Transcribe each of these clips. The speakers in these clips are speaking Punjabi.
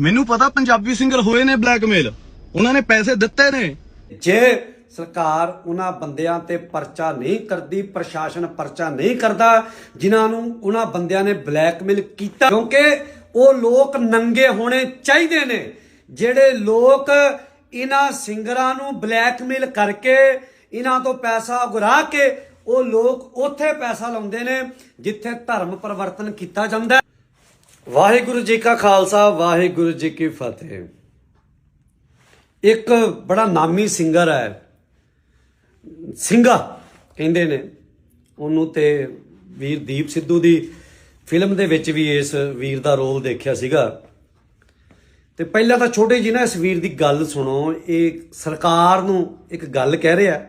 ਮੈਨੂੰ ਪਤਾ ਪੰਜਾਬੀ ਸਿੰਗਰ ਹੋਏ ਨੇ ਬਲੈਕਮੇਲ। ਉਹਨਾਂ ਨੇ ਪੈਸੇ ਦਿੱਤੇ ਨੇ। ਜੇ ਸਰਕਾਰ ਉਹਨਾਂ ਬੰਦਿਆਂ ਤੇ ਪਰਚਾ ਨਹੀਂ ਕਰਦੀ, ਪ੍ਰਸ਼ਾਸਨ ਪਰਚਾ ਨਹੀਂ ਕਰਦਾ, ਜਿਨ੍ਹਾਂ ਨੂੰ ਉਹਨਾਂ ਬੰਦਿਆਂ ਨੇ ਬਲੈਕਮੇਲ ਕੀਤਾ, ਕਿਉਂਕਿ ਉਹ ਲੋਕ ਨੰਗੇ ਹੋਣੇ ਚਾਹੀਦੇ ਨੇ। ਜਿਹੜੇ ਲੋਕ ਇਹਨਾਂ ਸਿੰਗਰਾਂ ਨੂੰ ਬਲੈਕਮੇਲ ਕਰਕੇ ਇਹਨਾਂ ਤੋਂ ਪੈਸਾ ਉਗਰਾ ਕੇ ਉਹ ਲੋਕ ਉੱਥੇ ਪੈਸਾ ਲਾਉਂਦੇ ਨੇ, ਜਿੱਥੇ ਧਰਮ ਪਰਿਵਰਤਨ ਕੀਤਾ ਜਾਂਦਾ ਵਾਹਿਗੁਰੂ ਜੀ ਕਾ ਖਾਲਸਾ, ਵਾਹਿਗੁਰੂ ਜੀ ਕੀ ਫਤਿਹ। ਇੱਕ ਬੜਾ ਨਾਮੀ ਸਿੰਗਰ ਹੈ। ਸਿੰਘਾ ਕਹਿੰਦੇ ਨੇ। ਉਹਨੂੰ ਤੇ ਵੀਰ ਦੀਪ ਸਿੱਧੂ ਦੀ ਫਿਲਮ ਦੇ ਵਿੱਚ ਵੀ ਇਸ ਵੀਰ ਦਾ ਰੋਲ ਦੇਖਿਆ ਸੀਗਾ। ਤੇ ਪਹਿਲਾਂ ਤਾਂ ਛੋਟੇ ਜੀ ਨਾ ਇਸ ਵੀਰ ਦੀ ਗੱਲ ਸੁਣੋ। ਇਹ ਸਰਕਾਰ ਨੂੰ ਇੱਕ ਗੱਲ ਕਹਿ ਰਿਹਾ।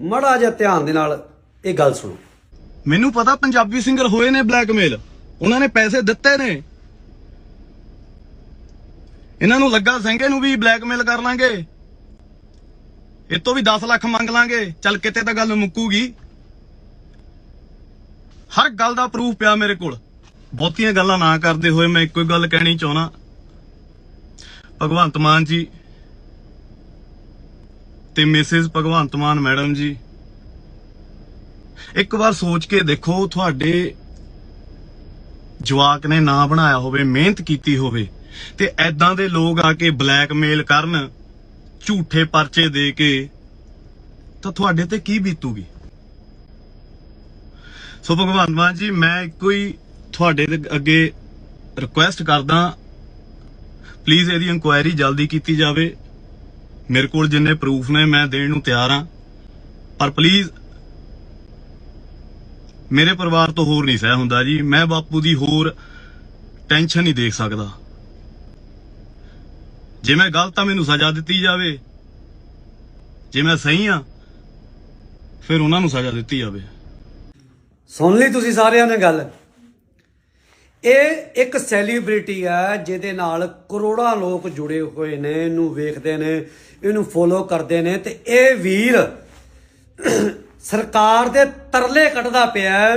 ਮੜਾ ਜਿਹਾ ਧਿਆਨ ਦੇ ਨਾਲ ਇਹ ਗੱਲ ਸੁਣੋ। ਮੈਨੂੰ ਪਤਾ ਪੰਜਾਬੀ ਸਿੰਗਰ ਹੋਏ ਨੇ ਬਲੈਕਮੇਲ। ਉਹਨਾਂ ਨੇ ਪੈਸੇ ਦਿੱਤੇ ਨੇ। ਇਹਨਾਂ ਨੂੰ ਲੱਗਾ ਸਿੰਘੇ ਨੂੰ ਵੀ ਬਲੈਕਮੇਲ ਕਰ ਲਾਂਗੇ। ਇਹ ਤੋਂ ਵੀ 10 ਲੱਖ ਮੰਗ ਲਾਂਗੇ। ਚੱਲ ਕਿਤੇ ਤਾਂ ਗੱਲ ਮੁੱਕੂਗੀ। ਹਰ ਗੱਲ ਦਾ ਪ੍ਰੂਫ ਪਿਆ ਮੇਰੇ ਕੋਲ। ਬਹੁਤੀਆਂ ਗੱਲਾਂ ਨਾ ਕਰਦੇ ਹੋਏ ਮੈਂ ਇੱਕੋ ਹੀ ਗੱਲ ਕਹਿਣੀ ਚਾਹਣਾ ਭਗਵੰਤ ਮਾਨ ਜੀ ਤੇ ਮਿਸਿਸ ਭਗਵੰਤ ਮਾਨ ਮੈਡਮ ਜੀ, ਇੱਕ ਵਾਰ ਸੋਚ ਕੇ ਦੇਖੋ ਤੁਹਾਡੇ ਜਵਾਕ ਨੇ ਨਾਂ ਬਣਾਇਆ ਹੋਵੇ, ਮਿਹਨਤ ਕੀਤੀ ਹੋਵੇ। ਤੇ ਐਦਾਂ ਦੇ ਲੋਕ ਆ ਕੇ ਬਲੈਕਮੇਲ ਕਰਨ, ਝੂਠੇ ਪਰਚੇ ਦੇ ਕੇ, ਤਾਂ ਤੁਹਾਡੇ ਤੇ ਕੀ ਬੀਤੂਗੀ? ਸੋ ਭਗਵਾਨ ਮਾਨ ਜੀ, ਮੈਂ ਇੱਕੋ ਹੀ ਤੁਹਾਡੇ ਦੇ ਅੱਗੇ ਰਿਕੁਐਸਟ ਕਰਦਾ ਪਲੀਜ਼ ਇਹਦੀ ਇਨਕੁਆਇਰੀ ਜਲਦੀ ਕੀਤੀ ਜਾਵੇ। ਮੇਰੇ ਕੋਲ ਜਿੰਨੇ ਪ੍ਰੂਫ ਨੇ, ਮੈਂ ਦੇਣ ਨੂੰ ਤਿਆਰ ਹਾਂ ਪਰ ਪਲੀਜ਼ ਮੇਰੇ ਪਰਿਵਾਰ ਤੋਂ ਹੋਰ ਨਹੀਂ ਸਹਿ ਹੁੰਦਾ ਜੀ। ਮੈਂ ਬਾਪੂ ਦੀ ਹੋਰ ਟੈਨਸ਼ਨ ਨਹੀਂ ਦੇਖ ਸਕਦਾ। ਜੇ ਮੈਂ ਗਲਤ ਆ ਮੈਨੂੰ ਸਜ਼ਾ ਦਿੱਤੀ ਜਾਵੇ, ਜੇ ਮੈਂ ਸਹੀ ਆ ਫਿਰ ਉਹਨਾਂ ਨੂੰ ਸਜ਼ਾ ਦਿੱਤੀ ਜਾਵੇ। ਸੁਣ ਲਈ ਤੁਸੀਂ ਸਾਰਿਆਂ ਨੇ ਗੱਲ। ਇਹ ਇੱਕ ਸੈਲੀਬ੍ਰਿਟੀ ਹੈ, ਜਿਹਦੇ ਨਾਲ ਕਰੋੜਾਂ ਲੋਕ ਜੁੜੇ ਹੋਏ ਨੇ, ਇਹਨੂੰ ਵੇਖਦੇ ਨੇ, ਇਹਨੂੰ ਫੋਲੋ ਕਰਦੇ ਨੇ, ਤੇ ਇਹ ਵੀਰ ਸਰਕਾਰ ਦੇ ਤਰਲੇ ਕੱਢਦਾ ਪਿਆ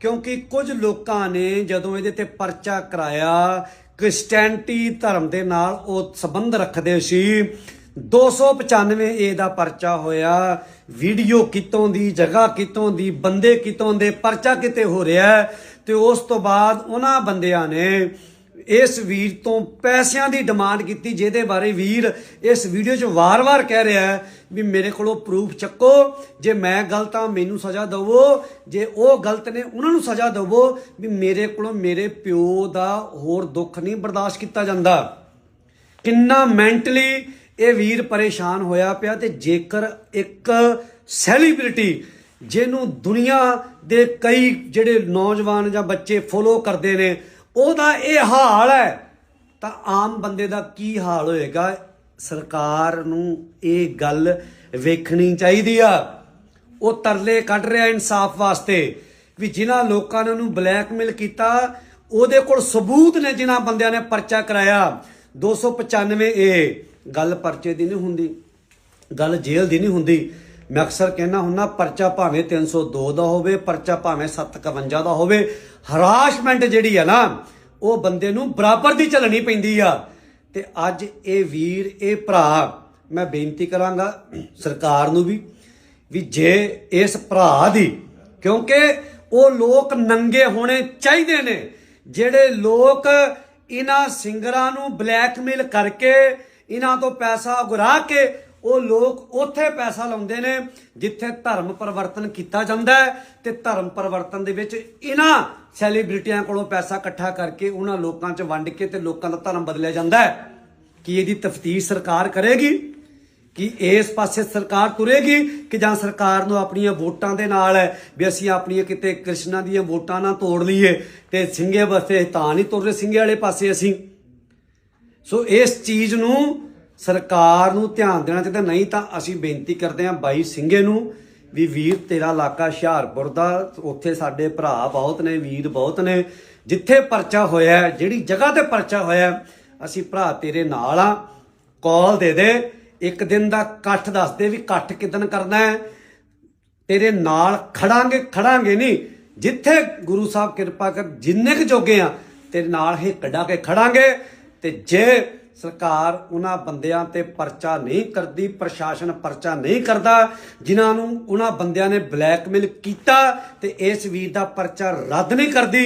ਕਿਉਂਕਿ ਕੁਝ ਲੋਕਾਂ ਨੇ ਜਦੋਂ ਇਹਦੇ ਤੇ ਪਰਚਾ ਕਰਾਇਆ ਕ੍ਰਿਸਚੀਅਨਟੀ ਧਰਮ ਦੇ ਨਾਲ ਉਹ ਸੰਬੰਧ ਰੱਖਦੇ ਸੀ। 295 ਏ ਦਾ ਪਰਚਾ ਹੋਇਆ। ਵੀਡੀਓ ਕਿਤੋਂ ਦੀ, ਜਗ੍ਹਾ ਕਿਤੋਂ ਦੀ, ਬੰਦੇ ਕਿਤੋਂ ਦੇ, ਪਰਚਾ ਕਿਤੇ ਹੋ ਰਿਹਾ ਹੈ। ਤੇ ਉਸ ਤੋਂ ਬਾਅਦ ਉਹਨਾਂ ਬੰਦਿਆਂ ਨੇ ਇਸ ਵੀਰ ਤੋਂ ਪੈਸਿਆਂ ਦੀ ਡਿਮਾਂਡ ਕੀਤੀ, ਜਿਹਦੇ ਬਾਰੇ ਵੀਰ ਇਸ ਵੀਡੀਓ 'ਚ ਵਾਰ-ਵਾਰ ਕਹਿ ਰਿਹਾ ਹੈ ਵੀ ਮੇਰੇ ਕੋਲੋਂ ਪ੍ਰੂਫ ਚੱਕੋ, ਜੇ ਮੈਂ ਗਲਤ ਹਾਂ, ਮੈਨੂੰ ਸਜ਼ਾ ਦਿਵੋ, ਜੇ ਉਹ ਗਲਤ ਨੇ, ਉਹਨਾਂ ਨੂੰ ਸਜ਼ਾ ਦਿਵੋ, ਵੀ ਮੇਰੇ ਕੋਲੋਂ ਮੇਰੇ ਪਿਓ ਦਾ ਹੋਰ ਦੁੱਖ ਨਹੀਂ ਬਰਦਾਸ਼ਤ ਕੀਤਾ ਜਾਂਦਾ। ਕਿੰਨਾ ਮੈਂਟਲੀ ਇਹ ਵੀਰ ਪਰੇਸ਼ਾਨ ਹੋਇਆ ਪਿਆ ਤੇ ਜੇਕਰ ਇੱਕ ਸੈਲੀਬ੍ਰਿਟੀ ਜਿਹਨੂੰ ਦੁਨੀਆ ਦੇ ਕਈ ਜਿਹੜੇ ਨੌਜਵਾਨ ਜਾਂ ਬੱਚੇ ਫੋਲੋ ਕਰਦੇ ਨੇ ਉਹਦਾ ਇਹ ਹਾਲ ਹੈ। ਤਾਂ ਆਮ ਬੰਦੇ ਦਾ ਕੀ ਹਾਲ ਹੋਏਗਾ? ਸਰਕਾਰ ਨੂੰ ਇਹ ਗੱਲ ਵੇਖਣੀ ਚਾਹੀਦੀ ਆ। ਉਹ ਤਰਲੇ ਕੱਢ ਰਿਹਾ ਇਨਸਾਫ ਵਾਸਤੇ ਵੀ ਜਿਨ੍ਹਾਂ ਲੋਕਾਂ ਨੇ ਉਹਨੂੰ ਬਲੈਕਮੇਲ ਕੀਤਾ, ਉਹਦੇ ਕੋਲ ਸਬੂਤ ਨੇ ਜਿਨ੍ਹਾਂ ਬੰਦਿਆਂ ਨੇ ਪਰਚਾ ਕਰਾਇਆ। 295 ਏ, ਗੱਲ ਪਰਚੇ ਦੀ ਨਹੀਂ ਹੁੰਦੀ, ਗੱਲ ਜੇਲ੍ਹ ਦੀ ਨਹੀਂ ਹੁੰਦੀ। ਮੈਂ ਅਕਸਰ ਕਹਿਣਾ ਹੁੰਨਾ ਪਰਚਾ ਭਾਵੇਂ 302 ਦਾ ਹੋਵੇ, ਪਰਚਾ ਭਾਵੇਂ 751 ਦਾ ਹੋਵੇ, ਹਰਾਸ਼ਮੈਂਟ ਜਿਹੜੀ ਆ ਨਾ, ਉਹ ਬੰਦੇ ਨੂੰ ਬਰਾਬਰ ਦੀ ਚੱਲਣੀ ਪੈਂਦੀ ਆ। ਤੇ ਅੱਜ ਇਹ ਵੀਰ, ਇਹ ਭਰਾ, ਮੈਂ ਬੇਨਤੀ ਕਰਾਂਗਾ ਸਰਕਾਰ ਨੂੰ ਵੀ ਵੀ ਜੇ ਇਸ ਭਰਾ ਦੀ, ਕਿਉਂਕਿ ਉਹ ਲੋਕ ਨੰਗੇ ਹੋਣੇ ਚਾਹੀਦੇ ਨੇ, ਜਿਹੜੇ ਲੋਕ ਇਹਨਾਂ ਸਿੰਗਰਾਂ ਨੂੰ ਬਲੈਕਮੇਲ ਕਰਕੇ, ਇਹਨਾਂ ਤੋਂ ਪੈਸਾ ਉਗਰਾ ਕੇ ਉਹ ਲੋਕ ਉੱਥੇ ਪੈਸਾ ਲਾਉਂਦੇ ਨੇ ਜਿੱਥੇ ਧਰਮ ਪਰਿਵਰਤਨ ਕੀਤਾ ਜਾਂਦਾ ਹੈ ਤੇ ਧਰਮ ਪਰਿਵਰਤਨ ਦੇ ਵਿੱਚ ਇਹਨਾਂ ਸੈਲੀਬ੍ਰਿਟੀਆਂ ਕੋਲੋਂ ਪੈਸਾ ਇਕੱਠਾ ਕਰਕੇ ਉਹਨਾਂ ਲੋਕਾਂ 'ਚ ਵੰਡ ਕੇ ਤੇ ਲੋਕਾਂ ਦਾ ਧਰਮ ਬਦਲਿਆ ਜਾਂਦਾ ਹੈ। ਕੀ ਇਹਦੀ ਤਫਤੀਸ਼ ਸਰਕਾਰ ਕਰੇਗੀ? ਕਿ ਇਸ ਪਾਸੇ ਸਰਕਾਰ ਤੁਰੇਗੀ? ਕਿ ਜਾਂ ਸਰਕਾਰ ਨੂੰ ਆਪਣੀਆਂ ਵੋਟਾਂ ਦੇ ਨਾਲ ਹੈ ਵੀ ਅਸੀਂ ਆਪਣੀਆਂ ਕਿਤੇ ਕ੍ਰਿਸ਼ਨਾ ਦੀਆਂ ਵੋਟਾਂ ਨਾ ਤੋੜ ਲਈਏ ਤੇ ਸਿੰਘੇ ਵਾਸਤੇ ਤਾਂ ਨਹੀਂ ਤੁਰ ਰਹੇ, ਸਿੰਘੇ ਵਾਲੇ ਪਾਸੇ ਅਸੀਂ? ਸੋ ਇਸ ਚੀਜ਼ ਨੂੰ ਸਰਕਾਰ ਨੂੰ ਧਿਆਨ ਦੇਣਾ ਚਾਹੀਦਾ, ਨਹੀਂ ਤਾਂ ਅਸੀਂ ਬੇਨਤੀ ਕਰਦੇ ਹਾਂ ਬਾਈ ਸਿੰਘੇ ਨੂੰ ਵੀ ਵੀਰ ਤੇਰਾ ਇਲਾਕਾ ਹੁਸ਼ਿਆਰਪੁਰ ਦਾ, ਉੱਥੇ ਸਾਡੇ ਭਰਾ ਬਹੁਤ ਨੇ, ਵੀਰ ਬਹੁਤ ਨੇ, ਜਿੱਥੇ ਪਰਚਾ ਹੋਇਆ ਜਿਹੜੀ ਜਗ੍ਹਾ ਤੇ ਪਰਚਾ ਹੋਇਆ ਅਸੀਂ ਭਰਾ ਤੇਰੇ ਨਾਲ ਆ ਕਾਲ ਦੇ ਦੇ, ਇੱਕ ਦਿਨ ਦਾ ਇਕੱਠ ਦੱਸ ਦੇ ਵੀ ਇਕੱਠ ਕਿਦਨ ਕਰਨਾ ਹੈ, ਤੇਰੇ ਨਾਲ ਖੜਾਂਗੇ ਖੜਾਂਗੇ ਨਹੀਂ, ਜਿੱਥੇ ਗੁਰੂ ਸਾਹਿਬ ਕਿਰਪਾ ਕਰ, ਜਿੰਨੇ ਕੁ ਜੋਗੇ ਆ ਤੇਰੇ ਨਾਲ ਹੀ ਕੱਢਾ ਕੇ ਖੜਾਂਗੇ, ਤੇ ਜੇ ਸਰਕਾਰ ਉਹਨਾਂ ਬੰਦਿਆਂ ਤੇ ਪਰਚਾ ਨਹੀਂ ਕਰਦੀ, ਪ੍ਰਸ਼ਾਸਨ ਪਰਚਾ ਨਹੀਂ ਕਰਦਾ, ਜਿਨ੍ਹਾਂ ਨੂੰ ਉਹਨਾਂ ਬੰਦਿਆਂ ਨੇ ਬਲੈਕਮੇਲ ਕੀਤਾ ਤੇ ਇਸ ਵੀਰ ਦਾ ਪਰਚਾ ਰੱਦ ਨਹੀਂ ਕਰਦੀ,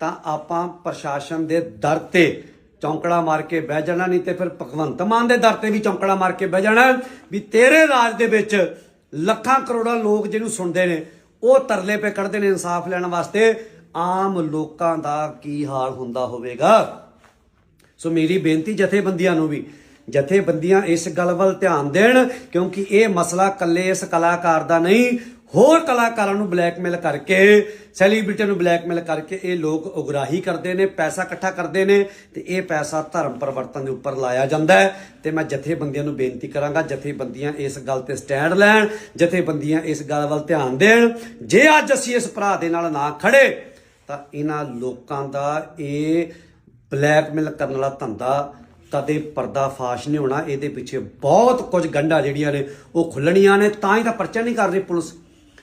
ਤਾਂ ਆਪਾਂ ਪ੍ਰਸ਼ਾਸਨ ਦੇ ਦਰ ਤੇ ਚੌਂਕੜਾ ਮਾਰ ਕੇ ਬਹਿ ਜਾਣਾ, ਨਹੀਂ ਤੇ ਫਿਰ ਭਗਵੰਤ ਮਾਨ ਦੇ ਦਰ ਤੇ ਵੀ ਚੌਂਕੜਾ ਮਾਰ ਕੇ ਬਹਿ ਜਾਣਾ, ਵੀ ਤੇਰੇ ਰਾਜ ਦੇ ਵਿੱਚ ਲੱਖਾਂ ਕਰੋੜਾਂ ਲੋਕ ਜਿਹਨੂੰ ਸੁਣਦੇ ਨੇ, ਉਹ ਤਰਲੇ ਪੇ ਕੱਢਦੇ ਨੇ ਇਨਸਾਫ ਲੈਣ ਵਾਸਤੇ, ਆਮ ਲੋਕਾਂ ਦਾ ਕੀ ਹਾਲ ਹੁੰਦਾ ਹੋਵੇਗਾ? ਸੋ ਮੇਰੀ ਬੇਨਤੀ ਜਥੇਬੰਦੀਆਂ ਨੂੰ ਵੀ, ਜਥੇਬੰਦੀਆਂ ਇਸ ਗੱਲ ਵੱਲ ਧਿਆਨ ਦੇਣ, ਕਿਉਂਕਿ ਇਹ ਮਸਲਾ ਕੱਲੇ ਇਸ ਕਲਾਕਾਰ ਦਾ ਨਹੀਂ, ਹੋਰ ਕਲਾਕਾਰਾਂ ਨੂੰ ਬਲੈਕਮੇਲ ਕਰਕੇ, ਸੈਲੀਬ੍ਰਿਟੀਆਂ ਨੂੰ ਬਲੈਕਮੇਲ ਕਰਕੇ ਇਹ ਲੋਕ ਉਗਰਾਹੀ ਕਰਦੇ ਨੇ, ਪੈਸਾ ਇਕੱਠਾ ਕਰਦੇ ਨੇ, ਤੇ ਇਹ ਪੈਸਾ ਧਰਮ ਪਰਿਵਰਤਨ ਦੇ ਉੱਪਰ ਲਾਇਆ ਜਾਂਦਾ ਹੈ। ਤੇ ਮੈਂ ਜਥੇਬੰਦੀਆਂ ਨੂੰ ਬੇਨਤੀ ਕਰਾਂਗਾ, ਜਥੇਬੰਦੀਆਂ ਇਸ ਗੱਲ ਤੇ ਸਟੈਂਡ ਲੈਣ, ਜਥੇਬੰਦੀਆਂ ਇਸ ਗੱਲ ਵੱਲ ਧਿਆਨ ਦੇਣ। ਜੇ ਅੱਜ ਅਸੀਂ ਇਸ ਭਰਾ ਦੇ ਨਾਲ ਨਾ ਖੜੇ, ਤਾਂ ਇਹਨਾਂ ਲੋਕਾਂ ਦਾ ਇਹ ਬਲੈਕਮੇਲ ਕਰਨ ਵਾਲਾ ਧੰਦਾ ਕਦੇ ਪਰਦਾਫਾਸ਼ ਨਹੀਂ ਹੋਣਾ, ਇਹਦੇ ਪਿੱਛੇ ਬਹੁਤ ਕੁਝ ਗੰਢਾਂ ਜਿਹੜੀਆਂ ਨੇ ਉਹ ਖੁੱਲਣੀਆਂ ਨੇ, ਤਾਂ ਹੀ ਤਾਂ ਪਰਚਾ ਨਹੀਂ ਕਰ ਰਹੀ ਪੁਲਿਸ,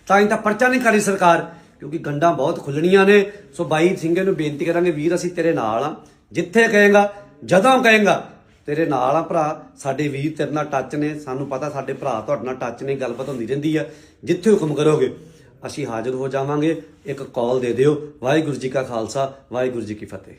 ਤਾਂ ਹੀ ਤਾਂ ਪਰਚਾ ਨਹੀਂ ਕਰ ਰਹੀ ਸਰਕਾਰ, ਕਿਉਂਕਿ ਗੰਢਾਂ ਬਹੁਤ ਖੁੱਲਣੀਆਂ ਨੇ। ਸੋ ਬਾਈ ਸਿੰਘੇ ਨੂੰ ਬੇਨਤੀ ਕਰਾਂਗੇ ਵੀਰ, ਅਸੀਂ ਤੇਰੇ ਨਾਲ ਆ ਜਿੱਥੇ ਕਹੇਗਾ, ਜਦੋਂ ਕਹੇਗਾ, ਤੇਰੇ ਨਾਲ ਆ ਭਰਾ, ਸਾਡੇ ਵੀਰ ਤੇਰੇ ਨਾਲ ਟੱਚ ਨੇ, ਸਾਨੂੰ ਪਤਾ ਸਾਡੇ ਭਰਾ ਤੁਹਾਡੇ ਨਾਲ ਟੱਚ ਨੇ, ਗੱਲਬਾਤ ਹੁੰਦੀ ਰਹਿੰਦੀ ਆ, ਜਿੱਥੇ ਹੁਕਮ ਕਰੋਗੇ, ਅਸੀਂ ਹਾਜ਼ਰ ਹੋ ਜਾਵਾਂਗੇ, ਇੱਕ ਕਾਲ ਦੇ ਦਿਓ, ਵਾਹਿਗੁਰੂ ਜੀ ਕਾ ਖਾਲਸਾ, ਵਾਹਿਗੁਰੂ ਜੀ ਕੀ ਫਤਿਹ।